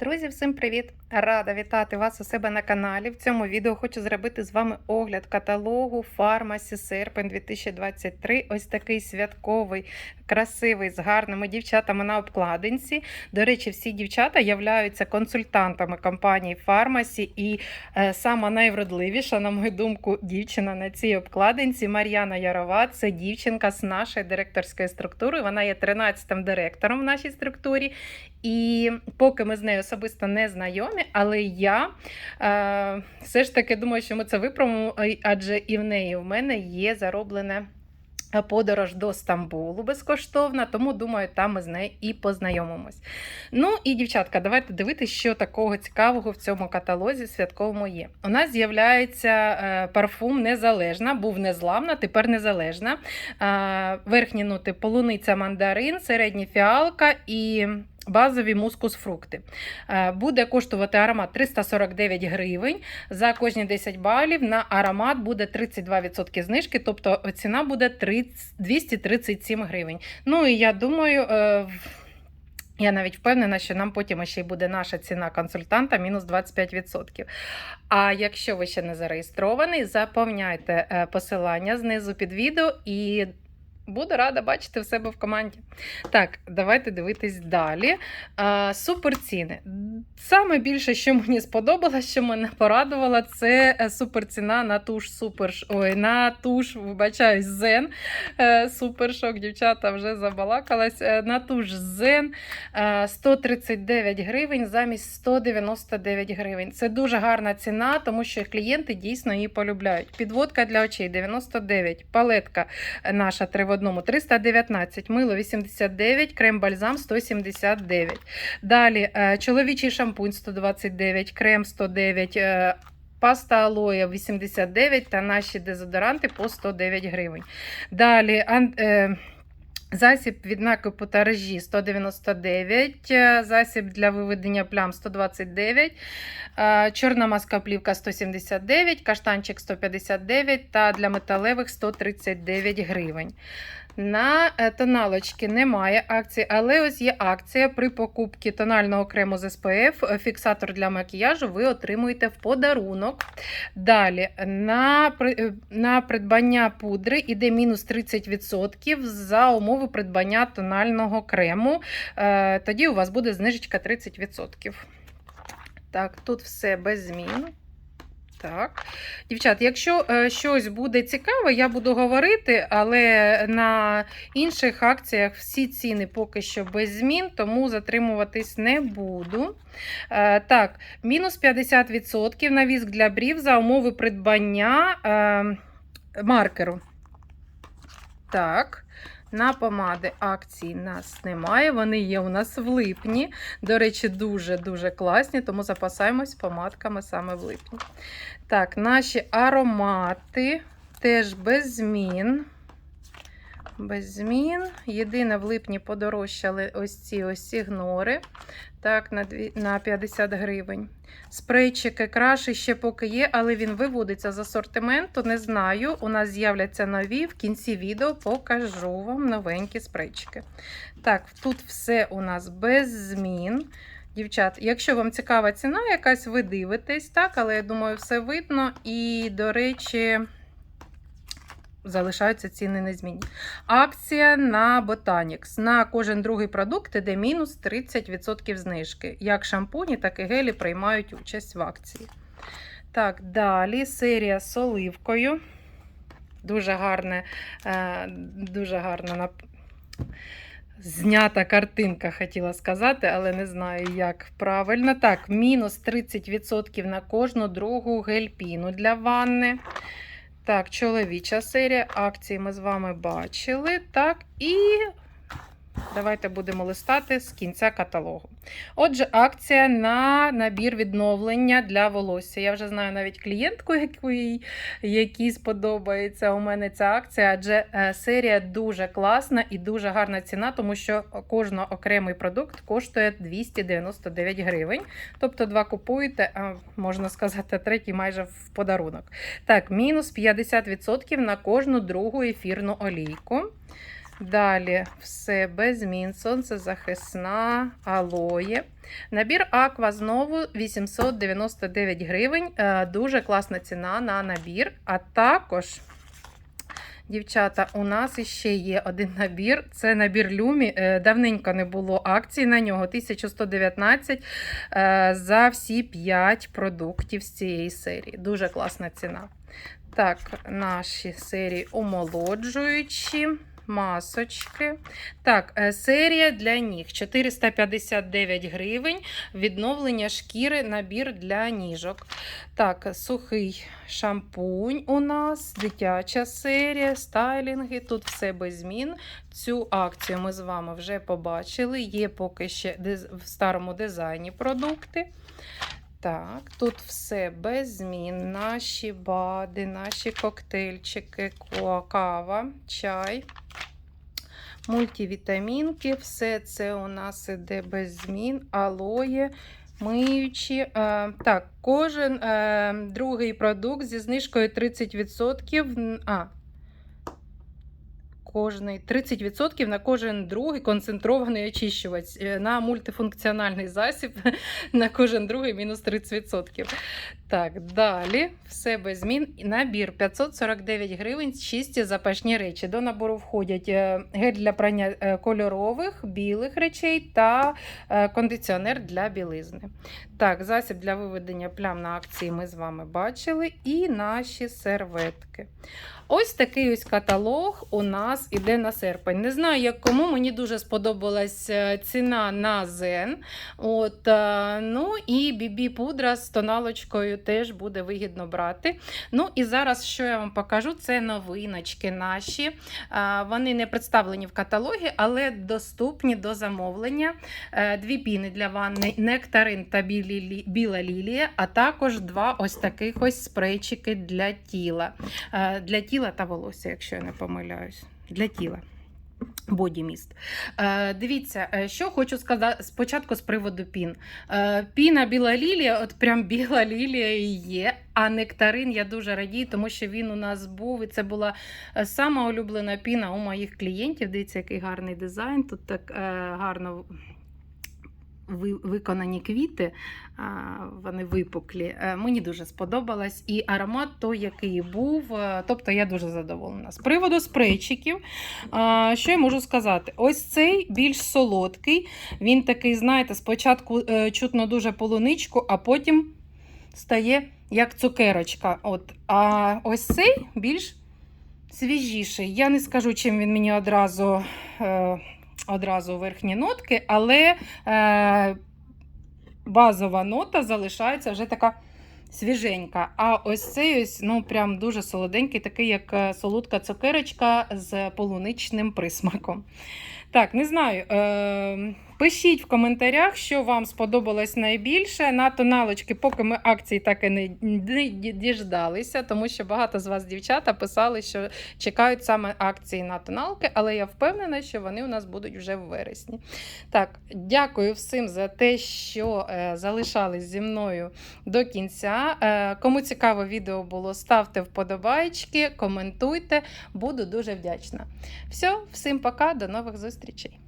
Друзі, всім привіт! Рада вітати вас у себе на каналі. В цьому відео хочу зробити з вами огляд каталогу Фармасі серпень 2023. Ось такий святковий, красивий, з гарними дівчатами на обкладинці. До речі, всі дівчата являються консультантами компанії Фармасі. І е, сама найвродливіша, на мою думку, дівчина на цій обкладинці Мар'яна Ярова. Це дівчинка з нашої директорської структури. Вона є 13-м директором в нашій структурі. І поки ми з нею особисто не знайомі, але я е, все ж таки думаю, що ми це виправимо, адже і в неї в мене є зароблене. Подорож до Стамбулу безкоштовна, тому думаю, там ми з нею і познайомимось. Ну і дівчатка, давайте дивитися, що такого цікавого в цьому каталозі святковому є. У нас з'являється е, парфум незалежна, був незламна, тепер незалежна. Е, верхні ноти полуниця мандарин, середні фіалка і базові мускус фрукти. Е, Буде коштувати аромат 349 гривень. За кожні 10 балів на аромат буде 32% знижки, тобто ціна буде 30 237 гривень. Ну і я думаю. е, я навіть впевнена, що нам потім ще й буде наша ціна консультанта мінус 25%. А якщо ви ще не зареєстрований, заповняйте е, посилання знизу під відео і буду рада бачити в себе в команді. Так, давайте дивитись далі. А, супер ціни. Саме більше, що мені сподобалось, що мене порадувало, це е, супер ціна на туш супер. Ой, на туш, вибачаюсь, зен. Е, Супер шок, дівчата вже забалакалась. Е, На туш зен е, 139 гривень замість 199 гривень. Це дуже гарна ціна, тому що клієнти дійсно її полюбляють. Підводка для очей 99, палетка наша 3 в одному 319, мило 89, крем-бальзам 179. Далі е, чоловічий шампунь 129, крем 109, е, паста алоя 89 та наші дезодоранти по 109 гривень. Далі ан- е, Засіб від накипу та режі 199, е, засіб для виведення плям 129, е, чорна маска плівка 179, каштанчик 159 та для металевих 139 гривень. На е, тоналочки немає акції, але ось є акція при покупці тонального крему з СПФ, е, фіксатор для макіяжу ви отримуєте в подарунок. Далі на, е, на придбання пудри іде мінус 30% за умови придбання тонального крему. Тоді у вас буде знижечка 30%. Так, тут все без змін. Так. Дівчат, якщо е, щось буде цікаве, я буду говорити, але на інших акціях всі ціни поки що без змін, тому затримуватись не буду. Е, так, мінус 50% на віск для брів за умови придбання е, маркеру. Так. На помади акцій нас немає. Вони є у нас в липні. До речі, дуже-дуже класні, тому запасаємось помадками саме в липні. Так, наші аромати теж без змін. Без змін. Єдине, в липні подорожчали ось ці ось ігнори. Так, на, на 50 гривень. Спрейчики краші ще поки є, але він виводиться з асортименту. Не знаю. У нас з'являться нові. В кінці відео покажу вам новенькі спрейчики. Так, тут все у нас без змін. Дівчат, якщо вам цікава ціна якась, ви дивитесь, так, але я думаю, все видно. І, до речі, залишаються ціни незмінні. Акція на Botanix. На кожен другий продукт іде мінус 30% знижки. Як шампуні, так і гелі приймають участь в акції. Так, далі серія з оливкою. Дуже гарне, е, дуже гарна знята картинка, хотіла сказати, але не знаю, як правильно. Так, мінус 30% на кожну другу гель-піну для ванни. Так, чоловіча серія. Акції ми з вами бачили. Так, і давайте будемо листати з кінця каталогу. Отже, акція на набір відновлення для волосся. Я вже знаю навіть клієнтку, якій, якій сподобається у мене ця акція, адже е, серія дуже класна і дуже гарна ціна, тому що кожен окремий продукт коштує 299 гривень. Тобто два купуєте, можна сказати, третій майже в подарунок. Так, мінус 50% на кожну другу ефірну олійку. Далі все без змін, сонцезахисна, алоє. Набір Аква знову 899 гривень. Е, Дуже класна ціна на набір. А також, дівчата, у нас іще є один набір. Це набір Люмі. Е, Давненько не було акцій на нього. 1119 е, за всі 5 продуктів з цієї серії. Дуже класна ціна. Так, наші серії омолоджуючі. Масочки. Так, е, серія для ніг 459 гривень. Відновлення шкіри, набір для ніжок. Так, сухий шампунь у нас, дитяча серія, стайлінги. Тут все без змін. Цю акцію ми з вами вже побачили. Є поки ще в старому дизайні продукти. Так, тут все без змін. Наші бади, наші коктейльчики, кава, чай, мультивітамінки. Все це у нас іде без змін, алоє. Миючі. Е, так, кожен е, другий продукт зі знижкою 30%. А, кожний 30% на кожен другий концентрований очищувач. Е, На мультифункціональний засіб на кожен другий мінус 30%. Так, далі все без змін. Набір 549 гривень, чисті запашні речі. До набору входять е, гель для прання е, кольорових, білих речей та кондиціонер для білизни. Так, засіб для виведення плям на акції ми з вами бачили. І наші серветки. Ось такий ось каталог у нас іде на серпень. Не знаю, як кому, мені дуже сподобалась е, ціна на Зен. От, е, ну і бібі пудра з тоналочкою теж буде вигідно брати. Ну і зараз, що я вам покажу, це новиночки наші. Е, Вони не представлені в каталогі, але доступні до замовлення. Дві піни для ванни, нектарин та білі, біла лілія, а також два ось таких ось спрейчики для тіла. Для тіла та волосся, якщо я не помиляюсь. Для тіла. Бодіміст. Е, дивіться, е, що хочу сказати спочатку з приводу пін. Е, піна біла лілія, от прям біла лілія і є. А нектарин я дуже радію, тому що він у нас був. І це була е, сама улюблена піна у моїх клієнтів. Дивіться, який гарний дизайн. Тут так е, гарно виконані квіти, вони випуклі. Е, Мені дуже сподобалось. І аромат той, який був. е, Тобто я дуже задоволена. З приводу спрейчиків, що я можу сказати? Ось цей більш солодкий. Він такий, знаєте, спочатку е, чутно дуже полуничку, а потім стає як цукерочка. От. А ось цей більш свіжіший. Я не скажу, чим він мені одразу. Одразу верхні нотки, але е, базова нота залишається вже така свіженька. А ось цей ось, ну, прям дуже солоденький, такий, як е, солодка цукерочка з полуничним присмаком. Так, не знаю. Е, пишіть в коментарях, що вам сподобалось найбільше. На тоналочки, поки ми акції так і не, діждалися, тому що багато з вас, дівчата, писали, що чекають саме акції на тоналки, але я впевнена, що вони у нас будуть вже в вересні. Так, дякую всім за те, що е, залишались зі мною до кінця. Е, кому цікаво відео було, ставте вподобайки, коментуйте, буду дуже вдячна. Все, всім пока, до нових зустрічей.